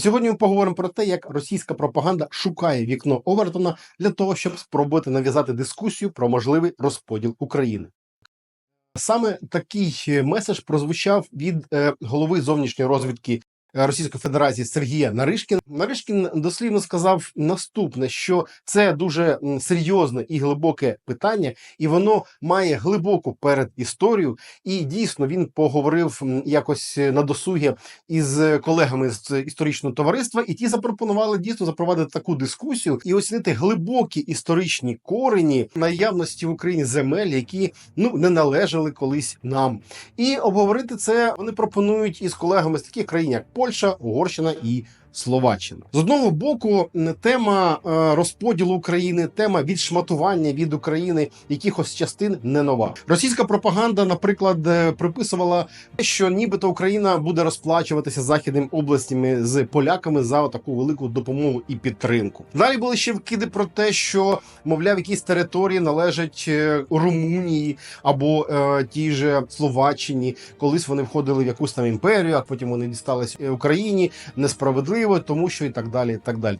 Сьогодні ми поговоримо про те, як російська пропаганда шукає вікно Овертона для того, щоб спробувати нав'язати дискусію про можливий розподіл України. Саме такий е, меседж прозвучав від е, голови зовнішньої розвідки Російської Федерації Сергія Наришкін. Наришкін дослівно сказав наступне: що це дуже серйозне і глибоке питання, і воно має глибоку передісторію. І дійсно він поговорив якось на досугі із колегами з історичного товариства, і ті запропонували дійсно запровадити таку дискусію і оцінити глибокі історичні корені наявності в Україні земель, які ну не належали колись нам. І обговорити це вони пропонують із колегами з таких країн, як Польща, Угорщина і. Словаччина з одного боку тема е, розподілу України, тема відшматування від України якихось частин не нова. Російська пропаганда, наприклад, е, приписувала, що нібито Україна буде розплачуватися західними областями з поляками за таку велику допомогу і підтримку. Далі були ще вкиди про те, що мовляв, якісь території належать е, Румунії або е, тій же Словаччині. Колись вони входили в якусь там імперію, а потім вони дістались Україні несправедливо, тому що і так далі. І так далі.